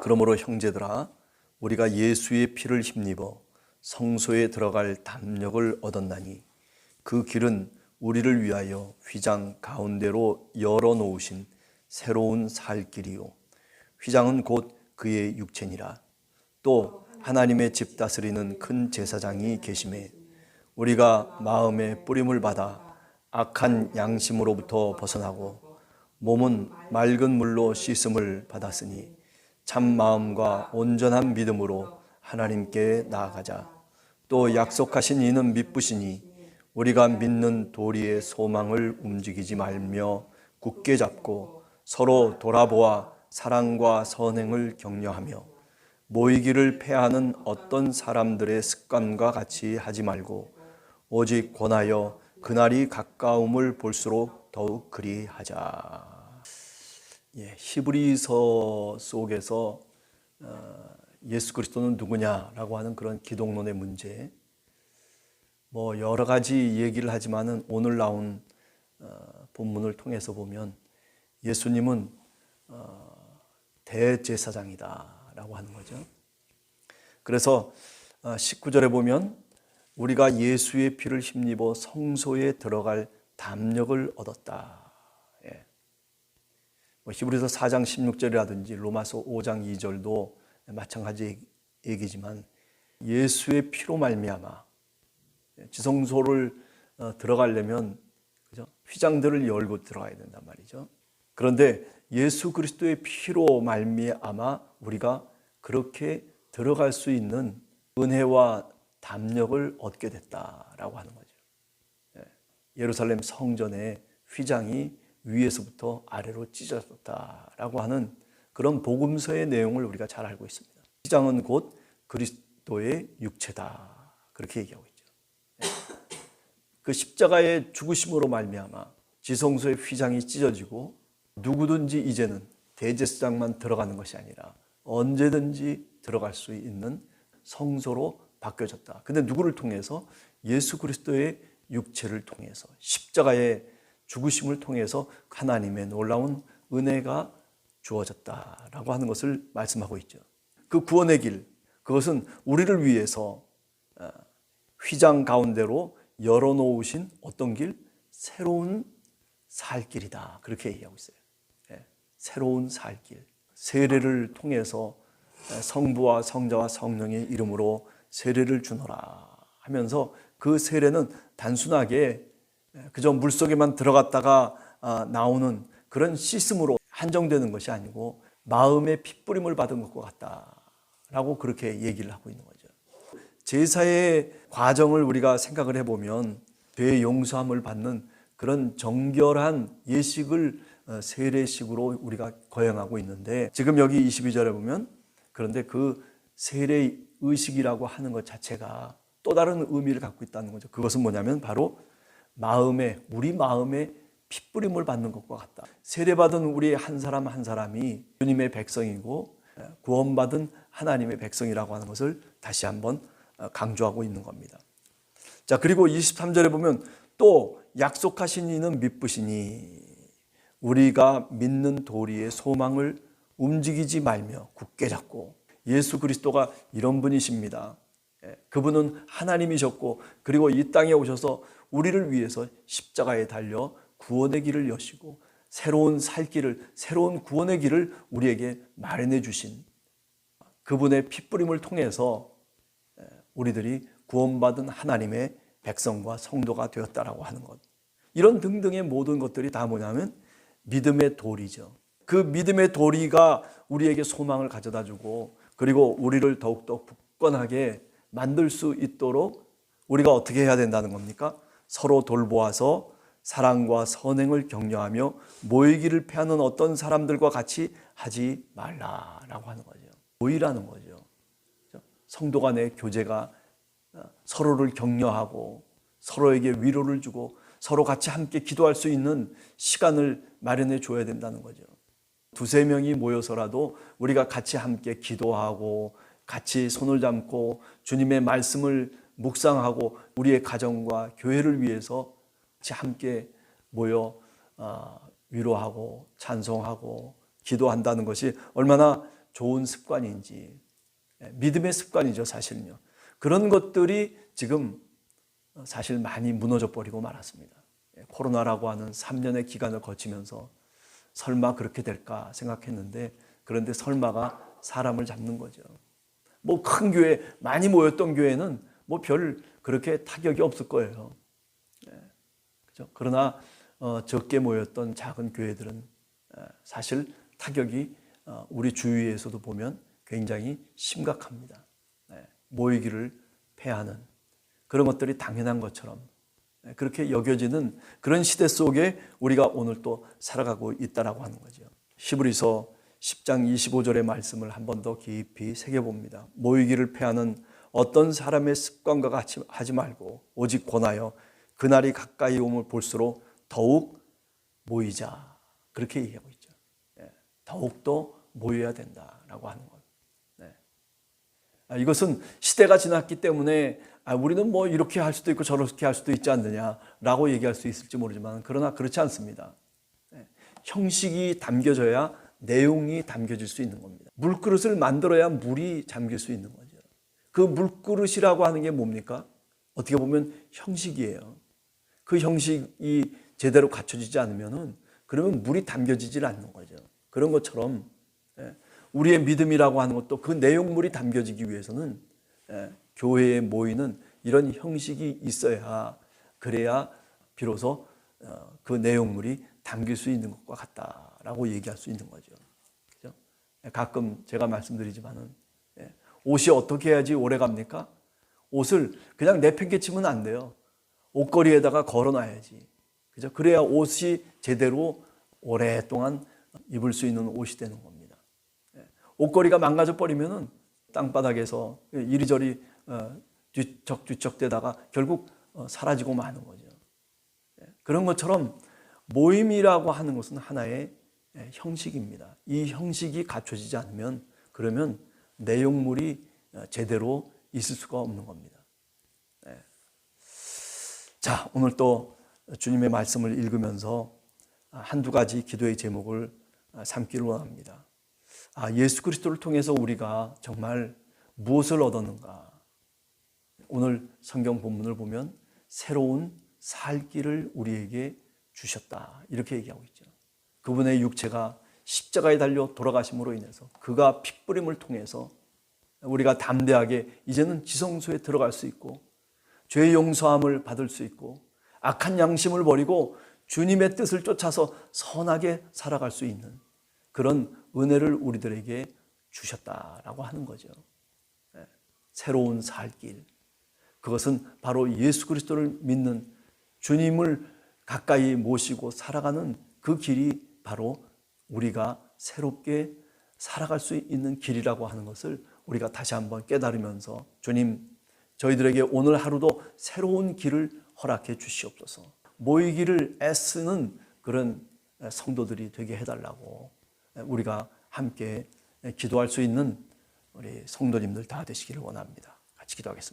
그러므로 형제들아 우리가 예수의 피를 힘입어 성소에 들어갈 담력을 얻었나니 그 길은 우리를 위하여 휘장 가운데로 열어 놓으신 새로운 살 길이요. 휘장은 곧 그의 육체니라. 또 하나님의 집 다스리는 큰 제사장이 계심에 우리가 마음의 뿌림을 받아 악한 양심으로부터 벗어나고 몸은 맑은 물로 씻음을 받았으니 참 마음과 온전한 믿음으로 하나님께 나아가자. 또 약속하신 이는 믿으시니 우리가 믿는 도리의 소망을 움직이지 말며 굳게 잡고 서로 돌아보아 사랑과 선행을 격려하며 모이기를 패하는 어떤 사람들의 습관과 같이 하지 말고 오직 권하여 그날이 가까움을 볼수록 더욱 그리하자. 예, 히브리서 속에서 어, 예수 그리스도는 누구냐라고 하는 그런 기독론의 문제, 뭐 여러 가지 얘기를 하지만은 오늘 나온 어, 본문을 통해서 보면 예수님은 어, 대제사장이다라고 하는 거죠. 그래서 19절에 보면 우리가 예수의 피를 힘입어 성소에 들어갈 담력을 얻었다. 예. 뭐 히브리서 4장 16절이라든지 로마서 5장 2절도 마찬가지 얘기지만 예수의 피로 말미암아 지성소를 어, 들어가려면 그죠? 휘장들을 열고 들어가야 된단 말이죠. 그런데 예수 그리스도의 피로 말미암아 우리가 그렇게 들어갈 수 있는 은혜와 담력을 얻게 됐다라고 하는 거죠. 예. 예루살렘 성전의 휘장이 위에서부터 아래로 찢어졌다라고 하는 그런 복음서의 내용을 우리가 잘 알고 있습니다. 휘장은 곧 그리스도의 육체다. 그렇게 얘기하고 있죠. 예. 그 십자가의 죽으심으로 말미암아 지성소의 휘장이 찢어지고 누구든지 이제는 대제사장만 들어가는 것이 아니라 언제든지 들어갈 수 있는 성소로 바뀌어졌다. 근데 누구를 통해서 예수 그리스도의 육체를 통해서 십자가의 죽으심을 통해서 하나님의 놀라운 은혜가 주어졌다라고 하는 것을 말씀하고 있죠. 그 구원의 길, 그것은 우리를 위해서 어, 휘장 가운데로 열어놓으신 어떤 길? 새로운 살 길이다. 그렇게 얘기하고 있어요. 예, 새로운 살 길. 세례를 통해서 성부와 성자와 성령의 이름으로 세례를 주노라 하면서 그 세례는 단순하게 그저 물 속에만 들어갔다가 아, 나오는 그런 시스템으로 한정되는 것이 아니고 마음의 핏부림을 받은 것과 같다라고 그렇게 얘기를 하고 있는 거죠. 제사의 과정을 우리가 생각을 해보면 죄 용서함을 받는 그런 정결한 예식을 어, 세례식으로 우리가 거행하고 있는데 지금 여기 22절에 보면 그런데 그 세례 의식이라고 하는 것 자체가 또 다른 의미를 갖고 있다는 거죠. 그것은 뭐냐면 바로 마음에 우리 마음에 핏부림을 받는 것과 같다. 세례받은 우리 한 사람 한 사람이 주님의 백성이고 구원받은 하나님의 백성이라고 하는 것을 다시 한번 강조하고 있는 겁니다. 자, 그리고 23절에 보면 또 약속하신 이는 믿으시니 우리가 믿는 도리의 소망을 움직이지 말며 굳게 잡고 예수 그리스도가 이런 분이십니다. 예, 그분은 하나님이셨고 그리고 이 땅에 오셔서 우리를 위해서 십자가에 달려 구원의 길을 여시고 새로운 살 길을 새로운 구원의 길을 우리에게 마련해 주신 그분의 핏부림을 통해서 예, 우리들이 구원받은 하나님의 백성과 성도가 되었다라고 하는 것. 이런 등등의 모든 것들이 다 뭐냐면 믿음의 도리죠. 그 믿음의 도리가 우리에게 소망을 가져다 주고 그리고 우리를 더욱더 굳건하게 만들 수 있도록 우리가 어떻게 해야 된다는 겁니까? 서로 돌보아서 사랑과 선행을 격려하며 모이기를 패하는 어떤 사람들과 같이 하지 말라라고 하는 거죠. 모이라는 거죠. 성도 간의 교제가 서로를 격려하고 서로에게 위로를 주고 서로 같이 함께 기도할 수 있는 시간을 마련해 줘야 된다는 거죠. 두세 명이 모여서라도 우리가 같이 함께 기도하고 같이 손을 잡고 주님의 말씀을 묵상하고 우리의 가정과 교회를 위해서 같이 함께 모여 어, 위로하고 찬송하고 기도한다는 것이 얼마나 좋은 습관인지 예, 믿음의 습관이죠 사실은요. 그런 것들이 지금 사실 많이 무너져 버리고 말았습니다. 예, 코로나라고 하는 3년의 기간을 거치면서 설마 그렇게 될까 생각했는데 그런데 설마가 사람을 잡는 거죠. 뭐 큰 교회 많이 모였던 교회는 뭐 별 그렇게 타격이 없을 거예요. 예, 그죠? 그러나 어, 적게 모였던 작은 교회들은 어, 사실 타격이 어, 우리 주위에서도 보면 굉장히 심각합니다. 예, 모이기를 패하는 그런 것들이 당연한 것처럼 예, 그렇게 여겨지는 그런 시대 속에 우리가 오늘 또 살아가고 있다라고 하는 거죠. 히브리서 10장 25절의 말씀을 한 번 더 깊이 새겨봅니다. 모이기를 패하는 어떤 사람의 습관과 같이 하지 말고 오직 권하여 그날이 가까이 오면 볼수록 더욱 모이자 그렇게 얘기하고 있죠. 예, 더욱더 모여야 된다라고 하는 것. 네. 아, 이것은 시대가 지났기 때문에 아, 우리는 뭐 이렇게 할 수도 있고 저렇게 할 수도 있지 않느냐라고 얘기할 수 있을지 모르지만 그러나 그렇지 않습니다. 예, 형식이 담겨져야 내용이 담겨질 수 있는 겁니다. 물그릇을 만들어야 물이 잠길 수 있는 거죠. 그 물그릇이라고 하는 게 뭡니까? 어떻게 보면 형식이에요. 그 형식이 제대로 갖춰지지 않으면은 그러면 물이 담겨지질 않는 거죠. 그런 것처럼 예, 우리의 믿음이라고 하는 것도 그 내용물이 담겨지기 위해서는 예, 교회에 모이는 이런 형식이 있어야 그래야 비로소 어, 그 내용물이 담길 수 있는 것과 같다라고 얘기할 수 있는 거죠. 그죠? 예, 가끔 제가 말씀드리지만은 예, 옷이 어떻게 해야지 오래 갑니까? 옷을 그냥 내팽개치면 안 돼요. 옷걸이에다가 걸어놔야지. 그죠? 그래야 옷이 제대로 오랫동안 입을 수 있는 옷이 되는 겁니다. 예, 옷걸이가 망가져 버리면은 땅바닥에서 이리저리 어, 뒤척뒤척대다가 결국 어, 사라지고 마는 거죠. 예, 그런 것처럼 모임이라고 하는 것은 하나의 예, 형식입니다. 이 형식이 갖춰지지 않으면 그러면 내용물이 어, 제대로 있을 수가 없는 겁니다. 예. 자, 오늘 또 주님의 말씀을 읽으면서 한두 가지 기도의 제목을 삼기를 원합니다. 아, 예수 그리스도를 통해서 우리가 정말 무엇을 얻었는가? 오늘 성경 본문을 보면 새로운 살 길을 우리에게 주셨다. 이렇게 얘기하고 있죠. 그분의 육체가 십자가에 달려 돌아가심으로 인해서 그가 핏부림을 통해서 우리가 담대하게 이제는 지성소에 들어갈 수 있고 죄의 용서함을 받을 수 있고 악한 양심을 버리고 주님의 뜻을 쫓아서 선하게 살아갈 수 있는 그런 은혜를 우리들에게 주셨다라고 하는 거죠. 예, 새로운 살 길. 그것은 바로 예수 그리스도를 믿는 주님을 가까이 모시고 살아가는 그 길이 바로 우리가 새롭게 살아갈 수 있는 길이라고 하는 것을 우리가 다시 한번 깨달으면서 주님 저희들에게 오늘 하루도 새로운 길을 허락해 주시옵소서. 모이기를 애쓰는 그런 성도들이 되게 해달라고 우리가 함께 기도할 수 있는 우리 성도님들 다 되시기를 원합니다. 같이 기도하겠습니다.